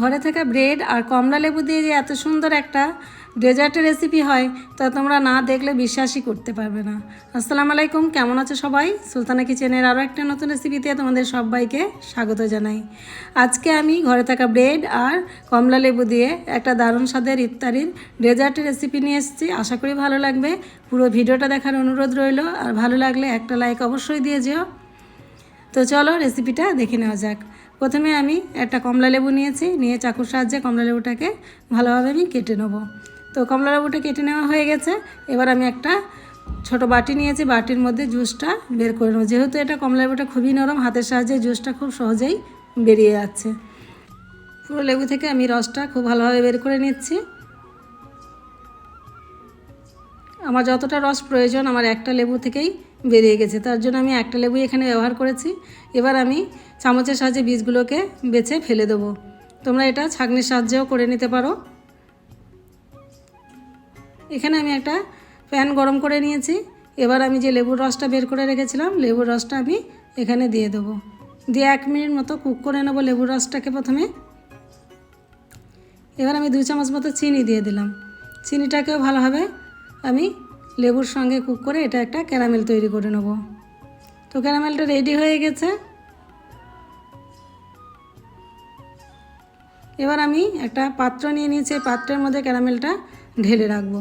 ঘরে থাকা ব্রেড আর কমলা লেবু দিয়ে যে এত সুন্দর একটা ডেজার্টের রেসিপি হয়, তা তোমরা না দেখলে বিশ্বাসই করতে পারবে না। আসসালামু আলাইকুম, কেমন আছো সবাই? সুলতানা কিচেনের আরও একটা নতুন রেসিপিতে তোমাদের সবাইকে স্বাগত জানাই। আজকে আমি ঘরে থাকা ব্রেড আর কমলা লেবু দিয়ে একটা দারুণ স্বাদের ইফতারির ডেজার্টের রেসিপি নিয়ে এসেছি। আশা করি ভালো লাগবে। পুরো ভিডিওটা দেখার অনুরোধ রইল। আর ভালো লাগলে একটা লাইক অবশ্যই দিয়ে যেও। তো চলো রেসিপিটা দেখে নেওয়া যাক। প্রথমে আমি একটা কমলা লেবু নিয়েছি, নিয়ে চাকুর সাহায্যে কমলা লেবুটাকে ভালোভাবে আমি কেটে নেব। তো কমলা লেবুটা কেটে নেওয়া হয়ে গেছে। এবার আমি একটা ছোট বাটি নিয়েছি, বাটির মধ্যে জুসটা বের করে নেব। যেহেতু এটা কমলা লেবুটা খুবই নরম, হাতের সাহায্যে জুসটা খুব সহজেই বেরিয়ে যাচ্ছে। পুরো লেবু থেকে আমি রসটা খুব ভালোভাবে বের করে নিচ্ছি। আমার যতটা রস প্রয়োজন, আমার একটা লেবু থেকেই বেরিয়ে গেছে। তার জন্য আমি একটা লেবুই এখানে ব্যবহার করেছি। এবার আমি চামচের সাহায্যে বীজগুলোকে বেছে ফেলে দেবো। তোমরা এটা ছাঁকনির সাহায্যেও করে নিতে পারো। এখানে আমি একটা প্যান গরম করে নিয়েছি। এবার আমি যে লেবুর রসটা বের করে রেখেছিলাম, লেবুর রসটা আমি এখানে দিয়ে দেবো। দিয়ে এক মিনিট মতো কুক করে নেব লেবুর রসটাকে প্রথমে। এবার আমি দু চামচ মতো চিনি দিয়ে দিলাম। চিনিটাকেও ভালোভাবে আমি লেবুর সঙ্গে কুক করে এটা একটা ক্যারামেল তৈরি করে নেব। তো ক্যারামেলটা রেডি হয়ে গেছে। এবার আমি একটা পাত্র নিয়ে নিয়েছি পাত্রের মধ্যে ক্যারামেলটা ঢেলে রাখব।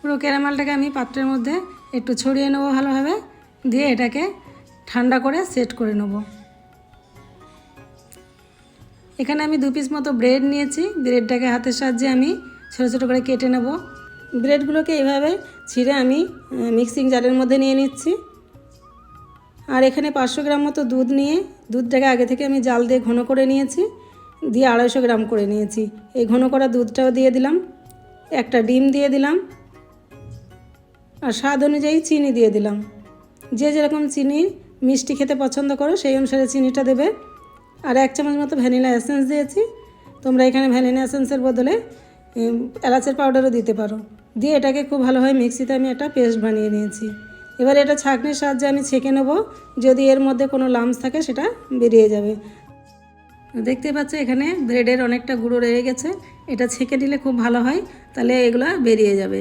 পুরো ক্যারামেলটাকে আমি পাত্রের মধ্যে একটু ছড়িয়ে নেব ভালোভাবে, দিয়ে এটাকে ঠান্ডা করে সেট করে নেব। এখানে আমি দু পিস মতো ব্রেড নিয়েছি। ব্রেডটাকে হাতের সাহায্যে আমি ছোটো ছোটো করে কেটে নেব। ব্রেডগুলোকে এইভাবে ছিঁড়ে আমি মিক্সিং জারের মধ্যে নিয়ে নিচ্ছি। আর এখানে পাঁচশো গ্রাম মতো দুধ নিয়ে, দুধটাকে আগে থেকে আমি জাল দিয়ে ঘন করে নিয়েছি। দিয়ে আড়াইশো গ্রাম করে নিয়েছি। এই ঘন করা দুধটাও দিয়ে দিলাম। একটা ডিম দিয়ে দিলাম। আর স্বাদ অনুযায়ী চিনি দিয়ে দিলাম। যে যেরকম চিনি মিষ্টি খেতে পছন্দ করো, সেই অনুসারে চিনিটা দেবে। আর এক চামচ মতো ভ্যানিলা এসেন্স দিয়েছি। তোমরা এখানে ভ্যানিলা এসেন্সের বদলে এলাচের পাউডারও দিতে পারো। দিয়ে এটাকে খুব ভালোভাবে মিক্সিতে আমি একটা পেস্ট বানিয়ে নিয়েছি। এবার এটা ছাঁকনির সাহায্যে আমি ছেঁকে নেব। যদি এর মধ্যে কোনো লামস থাকে, সেটা বেরিয়ে যাবে। দেখতে পাচ্ছ, এখানে ব্রেডের অনেকটা গুঁড়ো রয়ে গেছে। এটা ছেঁকে দিলে খুব ভালো হয়। তাহলে এগুলো বেরিয়ে যাবে।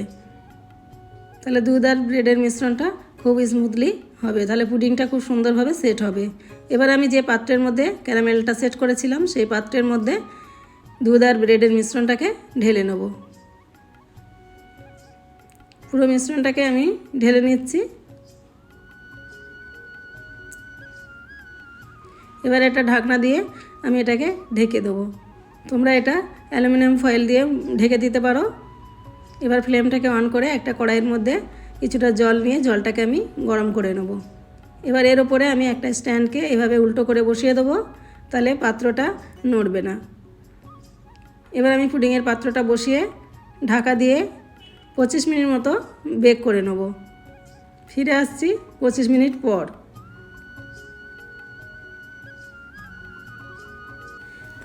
তাহলে দুধ আর ব্রেডের মিশ্রণটা খুব স্মুথলি হবে। তাহলে পুডিংটা খুব সুন্দরভাবে সেট হবে। এবার আমি যে পাত্রের মধ্যে ক্যারামেলটা সেট করেছিলাম, সেই পাত্রের মধ্যে দুধ আর ব্রেডের মিশ্রণটাকে ঢেলে নেব। পুরো মিশ্রণটাকে আমি ঢেলে নিচ্ছি। এবার একটা ঢাকনা দিয়ে আমি এটাকে ঢেকে দেবো। তোমরা এটা অ্যালুমিনিয়াম ফয়েল দিয়ে ঢেকে দিতে পারো। এবার ফ্লেমটাকে অন করে একটা কড়াইয়ের মধ্যে কিছুটা জল নিয়ে জলটাকে আমি গরম করে নেব। এবার এর ওপরে আমি একটা স্ট্যান্ডকে এভাবে উল্টো করে বসিয়ে দেবো, তাহলে পাত্রটা নড়বে না। এবার আমি পুডিংয়ের পাত্রটা বসিয়ে ঢাকা দিয়ে পঁচিশ মিনিট মতো বেক করে নেব। ফিরে আসছি পঁচিশ মিনিট পর।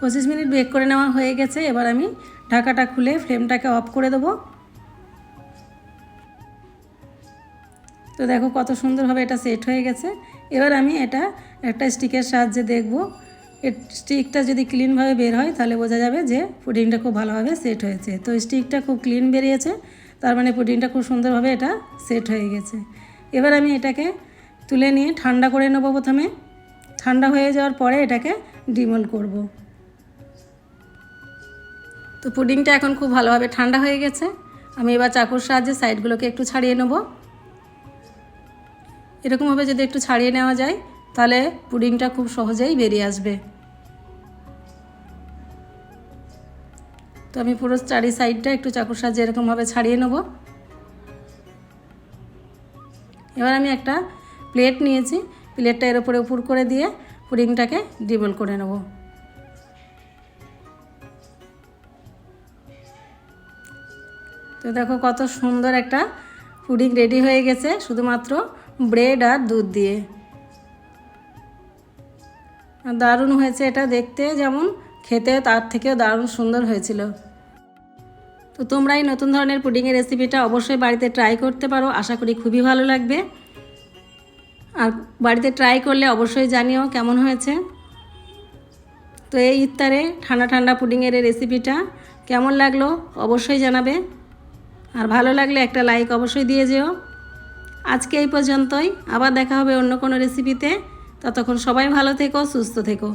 পঁচিশ মিনিট বেক করে নেওয়া হয়ে গেছে, এবার আমি ঢাকাটা খুলে ফ্লেমটাকে অফ করে দেবো। তো দেখো কত সুন্দরভাবে এটা সেট হয়ে গেছে। এবার আমি এটা একটা স্টিকের সাহায্যে দেখব। স্টিকটা যদি ক্লিনভাবে বের হয়, তাহলে বোঝা যাবে যে পুডিংটা খুব ভালোভাবে সেট হয়েছে। তো স্টিকটা খুব ক্লিন বেরিয়েছে, তার মানে পুডিংটা খুব সুন্দরভাবে এটা সেট হয়ে গেছে। এবার আমি এটাকে তুলে নিয়ে ঠান্ডা করে নেব প্রথমে। ঠান্ডা হয়ে যাওয়ার পরে এটাকে ডিমল করব। তো পুডিংটা এখন খুব ভালোভাবে ঠান্ডা হয়ে গেছে। আমি এবার চাকুর সাহায্যে সাইডগুলোকে একটু ছাড়িয়ে নেব। এরকমভাবে যদি একটু ছাড়িয়ে নেওয়া যায়, তাহলে পুডিংটা খুব সহজেই বেরিয়ে আসবে। তো আমি পুরো চারি সাইডটা একটু চাকুর সাহায্যে এরকমভাবে ছাড়িয়ে নেব। এবার আমি একটা প্লেট নিয়েছি, প্লেটটা এর উপরে উপর করে দিয়ে পুডিংটাকে ডিবল করে নেব। তো দেখো কত সুন্দর একটা পুডিং রেডি হয়ে গেছে, শুধুমাত্র ব্রেড আর দুধ দিয়ে। দারুণ হয়েছে এটা দেখতে, যেমন খেতে তার থেকেও দারুণ সুন্দর হয়েছিল। তো তোমরা এই নতুন ধরনের পুডিংয়ের রেসিপিটা অবশ্যই বাড়িতে ট্রাই করতে পারো, আশা করি খুবই ভালো লাগবে। আর বাড়িতে ট্রাই করলে অবশ্যই জানিও কেমন হয়েছে। তো এই ইফতারে ঠান্ডা ঠান্ডা পুডিংয়ের রেসিপিটা কেমন লাগল অবশ্যই জানাবে। আর ভালো লাগলে একটা লাইক অবশ্যই দিয়ে যেও। আজকে এই পর্যন্তই। আবার দেখা হবে অন্য কোনো রেসিপিতে ততক্ষণ সবাই ভালো থেকো, সুস্থ থেকো।